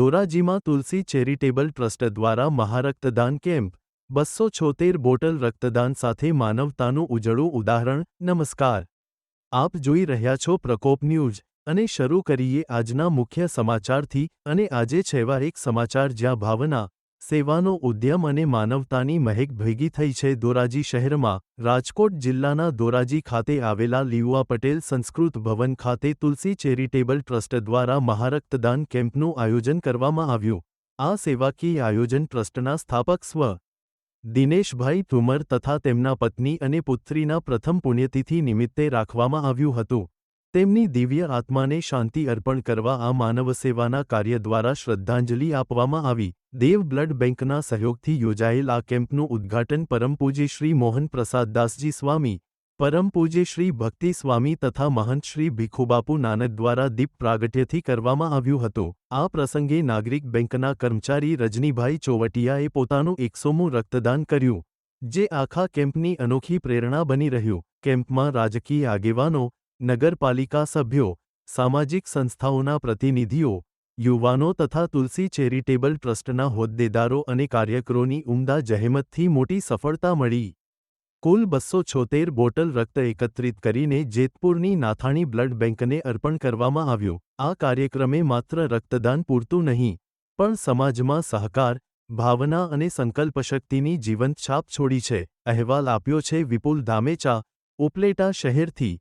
ધોરાજીમાં તુલસી charitable trust દ્વારા મહારક્તદાન camp, બસો છોતેર બોટલ રક્તદાન સાથે માનવતાનું ઉજળું ઉદાહરણ, નમસ્કાર. આપ જોઈ રહ્યા છો પ્રકોપ ન્યૂઝ, અને શરૂ કરીએ આજના મુખ્ય સમાચારથી, અને આજે છેવા એક સમાચાર જ્યાં ભાવના સેવાનો ઉદ્યમ અને માનવતાની મહેક ભેગી થઈ છે. ધોરાજી શહેરમાં, રાજકોટ જિલ્લાના ધોરાજી ખાતે આવેલા લીઉઆ પટેલ સંસ્કૃત ભવન ખાતે તુલસી ચેરિટેબલ ટ્રસ્ટ દ્વારા મહારક્તદાન કેમ્પનું આયોજન કરવામાં આવ્યું. આ સેવાકીય આયોજન ટ્રસ્ટના સ્થાપક સ્વ. દિનેશભાઈ તુમર તથા તેમના પત્ની અને પુત્રીના પ્રથમ પુણ્યતિથિ નિમિત્તે રાખવામાં આવ્યું હતું. તેમની દિવ્ય આત્માને શાંતિ અર્પણ કરવા આ માનવસેવાના કાર્ય દ્વારા શ્રદ્ધાંજલિ આપવામાં આવી. દેવ બ્લડ બેંકના સહયોગથી યોજાયેલ આ કેમ્પનું ઉદ્ઘાટન પરમ શ્રી મોહન પ્રસાદ દાસજી સ્વામી, પરમ શ્રી ભક્તિ સ્વામી તથા મહંત શ્રી ભીખુબાપુ નાનક દ્વારા દીપ પ્રાગટ્યથી કરવામાં આવ્યું હતું. આ પ્રસંગે નાગરિક બેંકના કર્મચારી રજનીભાઈ ચોવટિયાએ પોતાનું એકસોમું રક્તદાન કર્યું, જે આખા કેમ્પની અનોખી પ્રેરણા બની રહ્યું. કેમ્પમાં રાજકીય આગેવાનો નગરપાલિકા સભ્યો, સામાજિક સંસ્થાઓના પ્રતિનિધિઓ, યુવાનો તથા તુલસી ચેરિટેબલ ટ્રસ્ટના હોદ્દેદારો અને કાર્યકરોની ઉમદા જહેમતથી મોટી સફળતા મળી. કુલ બસો છોતેર બોટલ રક્ત એકત્રિત કરીને જેતપુરની નાથાણી બ્લડ બેંકને અર્પણ કરવામાં આવ્યું. આ કાર્યક્રમે માત્ર રક્તદાન પૂરતું નહીં, પણ સમાજમાં સહકાર, ભાવના અને સંકલ્પશક્તિની જીવંત છાપ છોડી છે. અહેવાલ આપ્યો છે વિપુલ ધામેચા, ઉપલેટા શહેરથી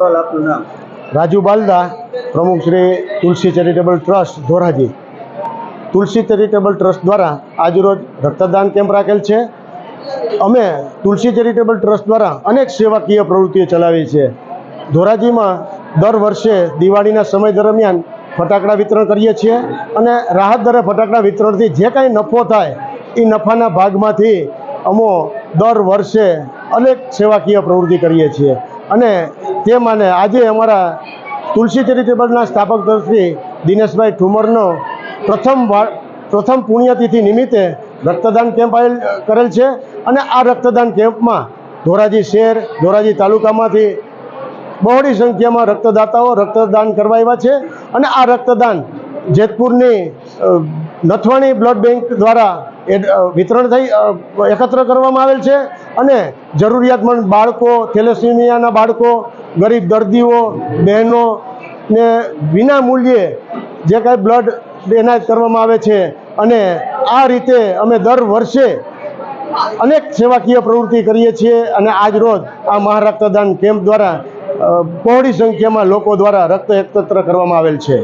રાજુ બાલદા, પ્રમુખ Shri Tulsi charitable trust, Dhoraji. Tulsi charitable trust દ્વારા આજરોજ રક્તદાન કેમ્પ રાખેલ છે. અમે તુલસી ચેરિટેબલ ટ્રસ્ટ દ્વારા અનેક સેવાકીય પ્રવૃત્તિઓ ચલાવી છે ધોરાજીમાં દર વર્ષે દિવાળીના સમય દરમિયાન ફટાકડા વિતરણ કરીએ છીએ અને રાહત દરે ફટાકડા વિતરણથી જે કાંઈ નફો થાય એ નફાના ભાગમાંથી અમો દર વર્ષે અનેક સેવાકીય પ્રવૃત્તિ કરીએ છીએ. અને તે માને આજે અમારા તુલસી ચેરિટેબલના સ્થાપક તરફથી દિનેશભાઈ ઠુમરનો પ્રથમ પ્રથમ પુણ્યતિથિ નિમિત્તે રક્તદાન કેમ્પ કરેલ છે અને આ રક્તદાન કેમ્પમાં ધોરાજી શહેર, ધોરાજી તાલુકામાંથી બહોળી સંખ્યામાં રક્તદાતાઓ રક્તદાન કરવા આવ્યા છે અને આ રક્તદાન જેતપુરની નથવાણી બ્લડ બેંક દ્વારા એ વિતરણ થઈ એકત્ર કરવામાં આવેલ છે અને જરૂરિયાતમંદ બાળકો, થેલેસીમિયાના બાળકો, ગરીબ દર્દીઓ, બહેનો ને વિના મૂલ્યે જે કાંઈ બ્લડ એનાયત કરવામાં આવે છે અને આ રીતે અમે દર વર્ષે અનેક સેવાકીય પ્રવૃત્તિ કરીએ છીએ અને આજ રોજ આ મહારક્તદાન કેમ્પ દ્વારા પહોળી સંખ્યામાં લોકો દ્વારા રક્ત એકત્ર કરવામાં આવેલ છે.